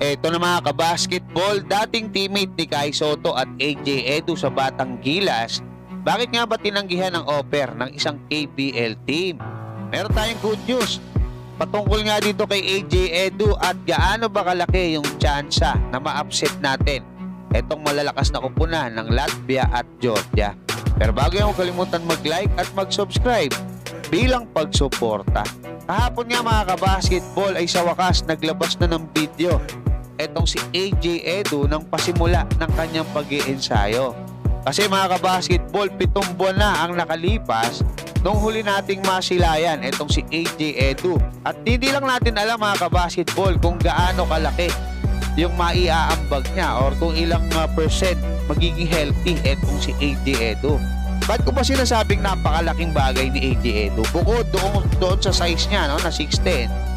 Eto na mga kabasketball, dating teammate ni Kai Soto at AJ Edu sa Batang Gilas, bakit nga ba tinanggihan ang offer ng isang KBL team? Meron tayong good news. Patungkol nga dito kay AJ Edu at gaano ba kalaki yung tsansa na ma-upset natin etong malalakas na kupunan ng Latvia at Georgia. Pero bago yung kalimutan mag-like at mag-subscribe bilang pagsuporta. Kahapon nga mga kabasketball ay sa wakas naglabas na ng video etong si AJ Edu nang pasimula ng kanyang pag ensayo Kasi mga kabasketball, pitong buwan na ang nakalipas nung huli nating masilayan etong si AJ Edu. At hindi lang natin alam mga kabasketball kung gaano kalaki yung maiaambag niya or kung ilang uh, percent magiging healthy etong si AJ Edu. Ba't ko ba sinasabing napakalaking bagay ni AJ Edu? Bukod doon, doon sa size niya no, na 6'10",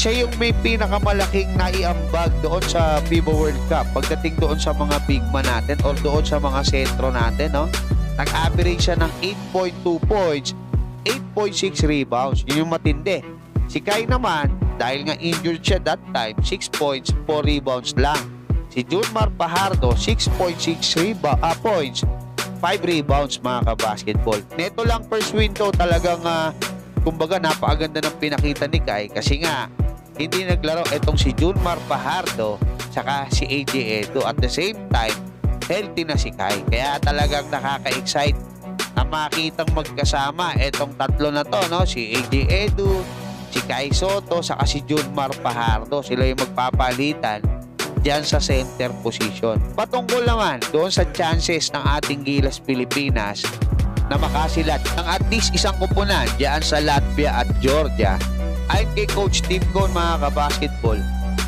siya yung may pinakamalaking naiambag doon sa FIBA World Cup pagdating doon sa mga big man natin or doon sa mga sentro natin, no? Nag-average siya ng 8.2 points, 8.6 rebounds. Yun yung matindi. Si Kai naman, dahil nga injured siya that time, 6 points, 4 rebounds lang. Si Junmar Pajardo, 6.6 rebound, ah, points, 5 rebounds mga ka-basketball. Neto lang first window talagang ah, kumbaga napakaganda ng pinakita ni Kai. Kasi nga hindi naglaro itong si Junmar Pajardo saka si AJ Edo. At the same time healthy na si Kai. Kaya talagang nakaka-excite na makitang magkasama itong tatlo na to no? Si AJ Edu si Kai Soto saka si Junmar Pajardo sila yung magpapalitan diyan sa center position patungkol naman doon sa chances ng ating Gilas Pilipinas na makasilat ng at least isang kupunan diyan sa Latvia at Georgia ayon kay Coach Tim Cone mga kabasketball,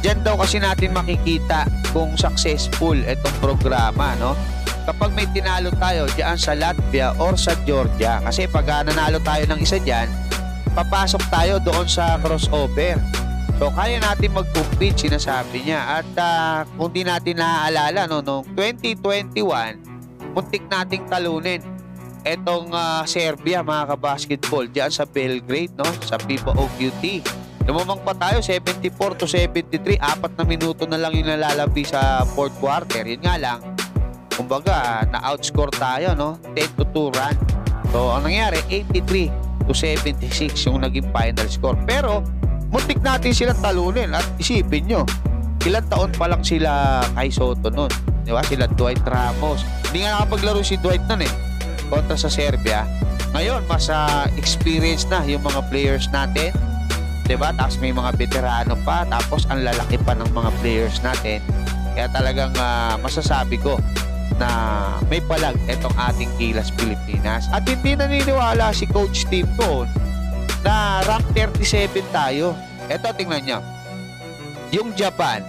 dyan daw kasi natin makikita kung successful itong programa, no? Kapag may tinalo tayo diyan sa Latvia or sa Georgia, kasi pag nanalo tayo ng isa diyan, papasok tayo doon sa crossover. So, kaya natin mag-compete, sinasabi niya. At ah, kung di natin naaalala, no, noong 2021, muntik nating talunin etong ah, Serbia mga kabasketball diyan sa Belgrade no sa FIBA OQT lumamang pa tayo 74 to 73 apat na minuto na lang yung nalalabi sa fourth quarter. Yun nga lang kumbaga na outscore tayo no 10 to 2 run. So ang nangyari 83 to 76 yung naging final score. Pero muntik natin silang talunin at isipin nyo ilang taon pa lang sila kay Soto nun di ba sila Dwight Ramos hindi nga nakapaglaro si Dwight nun eh kontra sa Serbia. Ngayon, mas uh, experience na yung mga players natin. 'Di ba? Tapos may mga veterano pa, tapos ang lalaki pa ng mga players natin. Kaya talagang uh, masasabi ko na may palag itong ating Gilas Pilipinas. At hindi naniniwala si Coach Steve Cone na rank 37 tayo. Ito, tingnan nyo. Yung Japan,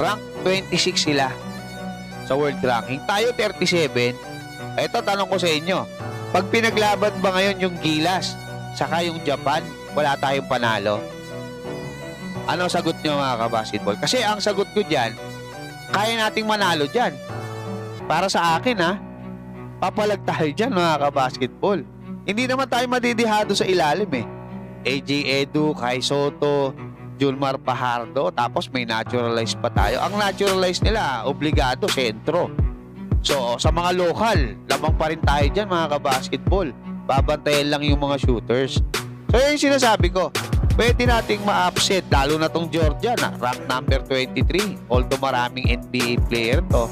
rank 26 sila sa world ranking. Tayo 37 ito, tanong ko sa inyo. Pag pinaglaban ba ngayon yung Gilas, saka yung Japan, wala tayong panalo? Ano sagot nyo mga kabasketball? Kasi ang sagot ko dyan, kaya nating manalo dyan. Para sa akin ha, papalag tayo dyan mga kabasketball. Hindi naman tayo madidihado sa ilalim eh. AJ Edu, Kai Soto, Julmar Pajardo, tapos may naturalize pa tayo. Ang naturalize nila, obligado, sentro. So, sa mga local, lamang pa rin tayo dyan mga kabasketball. Babantayan lang yung mga shooters. So, yun yung sinasabi ko. Pwede nating ma-upset, lalo na tong Georgia na rank number 23. Although maraming NBA player to.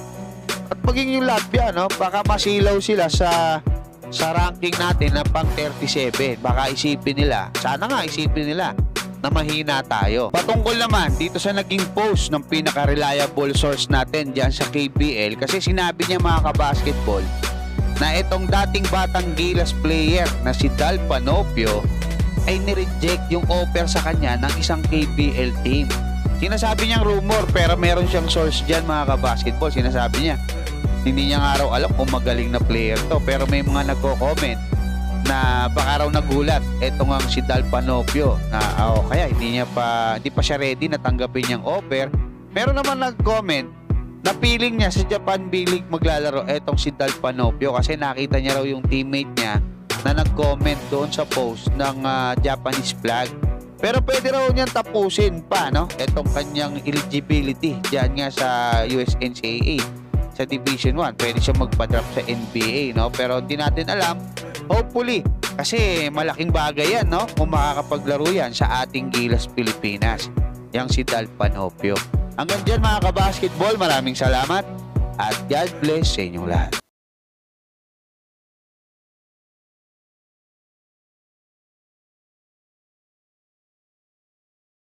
At maging yung Latvia, no? Baka masilaw sila sa sa ranking natin na pang 37. Baka isipin nila, sana nga isipin nila na mahina tayo. Patungkol naman dito sa naging post ng pinaka-reliable source natin dyan sa KBL kasi sinabi niya mga kabasketball na itong dating batang Gilas player na si Dal Panopio ay nireject yung offer sa kanya ng isang KBL team. Sinasabi niyang rumor pero meron siyang source dyan mga kabasketball. Sinasabi niya hindi niya nga raw alam kung magaling na player to pero may mga nagko-comment na baka raw nagulat. Eto nga si Dal Panopio na oh, kaya hindi niya pa hindi pa siya ready na tanggapin niyang offer. Pero naman nag-comment na feeling niya sa Japan B League maglalaro. Etong si Dal Panopio kasi nakita niya raw yung teammate niya na nag-comment doon sa post ng uh, Japanese flag. Pero pwede raw niyan tapusin pa, no? Itong kanyang eligibility diyan nga sa USNCAA sa Division 1. Pwede siya magpa-drop sa NBA, no? Pero di natin alam. Hopefully, kasi malaking bagay yan, no? Kung makakapaglaro yan sa ating Gilas Pilipinas. Yang si Dal Panopio. Hanggang dyan mga kabasketball, maraming salamat. At God bless sa inyong lahat.